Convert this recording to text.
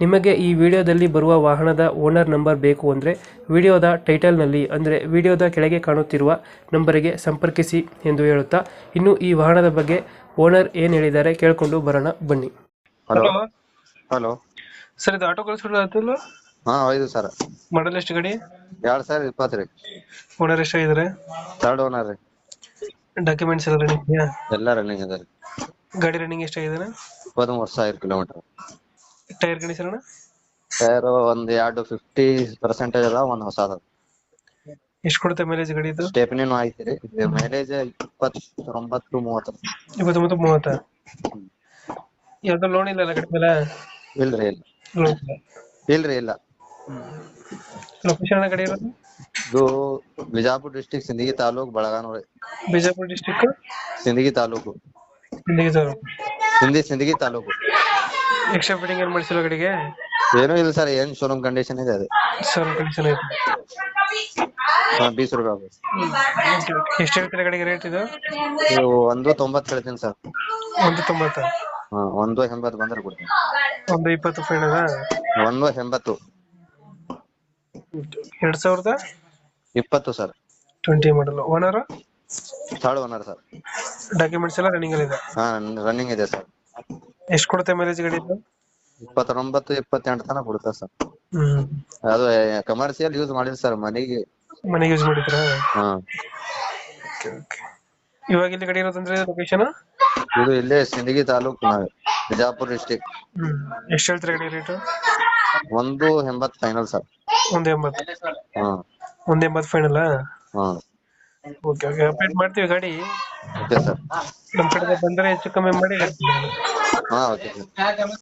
ನಿಮಗೆ ಈ ವಿಡಿಯೋದಲ್ಲಿ ಬರುವ ವಾಹನದ ಓನರ್ ನಂಬರ್ ಬೇಕು ಅಂದರೆ ವಿಡಿಯೋದ ಟೈಟಲ್ನಲ್ಲಿ ಅಂದರೆ ವಿಡಿಯೋದ ಕೆಳಗೆ ಕಾಣುತ್ತಿರುವ ನಂಬರಿಗೆ ಸಂಪರ್ಕಿಸಿ ಎಂದು ಹೇಳುತ್ತಾ ಇನ್ನು ಈ ವಾಹನದ ಬಗ್ಗೆ ಓನರ್ ಏನು ಹೇಳಿದ್ದಾರೆ ಕೇಳಿಕೊಂಡು ಬರೋಣ ಬನ್ನಿ. ಹಲೋ. ಹಲೋ. ಸರ್ ಇದು ಆಟೋ ಕಳಿಸ್ಕೊಡಲ್ಲ ಹಾ ಹೌದು ಸರ್. ಮಾಡಲ್ ಎಷ್ಟು ಗಡಿ? ಎರಡ್ ಸಾವಿರದ ಇಪ್ಪತ್ತು ರೀ. ಓನರ್ ಎಷ್ಟಾಗಿದ್ದಾರೆ ಥರ್ಡ್ ಓನರ್ ರೀ. ಡಾಕ್ಯುಮೆಂಟ್ಸ್ ಎಲ್ಲ ರನ್ನಿಂಗ್ ಇದೆಯಾ? ಎಲ್ಲ ರನ್ನಿಂಗ್ ಅದ ರೀ. ಗಾಡಿ ರನ್ನಿಂಗ್ ಎಷ್ಟಾಗಿದೆ ಇಪ್ಪತ್ಮೂರು ಸಾವಿರ ಕಿಲೋಮೀಟರ್. ಟೈರ್ ಕಂಡೀಷನ್ ಅಣ್ಣ? ಟೈರ್ ಒಂದ್ ಎರಡು ಫಿಫ್ಟಿ ಪರ್ಸೆಂಟೇಜ್ ಅದ ಒಂದ್ ಹೊಸ ಅದ ಎಷ್ಟು ಕೊಡುತ್ತೆ ಮೈಲೇಜ್ ಗಾಡಿ ಇದು ಸ್ಟೆಪ್ನಿನೂ ಐತಿ ರೀ. ಮೈಲೇಜ್ ಇಪ್ಪತ್ತೊಂಬತ್ತು ಮೂವತ್ತು. ಇಪ್ಪತ್ತೊಂಬತ್ತು ಮೂವತ್ತ? ಯಾವ್ದು ಲೋನ್ ಇಲ್ಲ ಗಾಡಿ ಮೇಲೆ? ಇಲ್ರಿ ಇಲ್ಲ. ಲೋನ್ ಇಲ್ರಿ ಇಲ್ಲ ಲೊಕೇಶನ್ ಅಣ್ಣ ಗಾಡಿ ಇರೋದು? ಇದು ಬಿಜಾಪುರ್ ಡಿಸ್ಟಿಕ್ ಸಿಂದಗಿ ತಾಲೂಕ್ ಬಳಗಾನೂರಿ ಬಿಜಾಪುರ್ ಡಿಸ್ಟಿಕ್ ಸಿಂದಗಿ ತಾಲೂಕು. ಸಿಂದಗಿ ತಾಲೂಕು. ಸಿಂದಿ ಸಿಂದಗಿ ತಾಲೂಕು. ಎಕ್ಸ್ಟ್ರಾ ಫಿಟ್ಟಿಂಗ್ ಏನು ಮಾಡಿಸಿಲ್ಲ ಗಾಡಿಗೆ? ಏನೂ ಇಲ್ಲ ಸರ್ ಏನ್ ಶೋರೂಮ್ ಕಂಡೀಷನ್ ಇದೆ ಅದು. ಸರ್ ಕಂಡೀಷನ್ ಐತೆ ಹಾ ಬೀಸ್ ರೂಪಾಯಿ ಆಗುತ್ತೆ. ಎಷ್ಟು ಹೇಳ್ತೀರಾ ಗಾಡಿಗೆ ರೇಟ್ ಇದು? ನೀವು ಒಂದು ತೊಂಬತ್ತು ಹೇಳ್ತೀನಿ ಸರ್. ಒಂದು ತೊಂಬತ್ತ ಹಾ ಒಂದು ಎಂಬತ್ತು ಬಂದ್ರೆ ಕೊಡ್ತೀನಿ. ಒಂದು ಇಪ್ಪತ್ತು ಫೈನಲ್ ಒಂದು ಎಂಬತ್ತು. ಎರಡ್ ಸಾವಿರದ? ಇಪ್ಪತ್ತು sir. Twenty model owner third owner sir. Documents ಎಲ್ಲ ರನ್ನಿಂಗ್ ಅಲ್ಲಿ ಇದೆ? ಹಾ ರನ್ನಿಂಗ್ ಇದೆ ಸರ್. ಎಷ್ಟು ಕೊಡುತ್ತೆ ಮೈಲೇಜ್ ಗಾಡಿ ಇದು ಇಪ್ಪತ್ತೊಂಬತ್ತು ಇಪ್ಪತ್ತೆಂಟು ತನಕ ಕೊಡುತ್ತೆ ಸರ್. ಹ್ಮ್. ಅದು ಕಮರ್ಷಿಯಲ್ ಯೂಸ್ ಮಾಡಿಲ್ಲ ಸರ್ ಮನೆಗೆ. ಮನೆಗೆ ಯೂಸ್ ಮಾಡಿದ್ರಾ? ಹಾ. ಇವಾಗ ಇಲ್ಲಿ ಗಾಡಿ ಇರೋದಂದ್ರೆ ಲೊಕೇಶನ್ ಇದು ಇಲ್ಲೇ ಸಿಂದಗಿ ತಾಲೂಕ್ ನಾವೇ ಬಿಜಾಪುರ ಡಿಸ್ಟಿಕ್ ಹ್ಮ್. ಎಷ್ಟು ಹೇಳ್ತೀರಾ ಗಾಡಿ ರೇಟು? ಒಂದು ಎಂಬತ್ತು ಫೈನಲ್ ಸರ್. ಒಂದು ಎಂಬತ್ತು. ಹಾ. ಒಂದು ಎಂಬತ್ತು ಫೈನಲ್ ಹಾ. Okay okay. ಅಪ್ಡೇಟ್ ಮಾಡ್ತೀವಿ ಗಾಡಿ. Okay sir. ನಮ್ಮ ಕಡೆ ಬಂದರೆ ಹೆಚ್ಚು ಕಮ್ಮಿ ಮಾಡಿ ಹಾ ಓಕೆ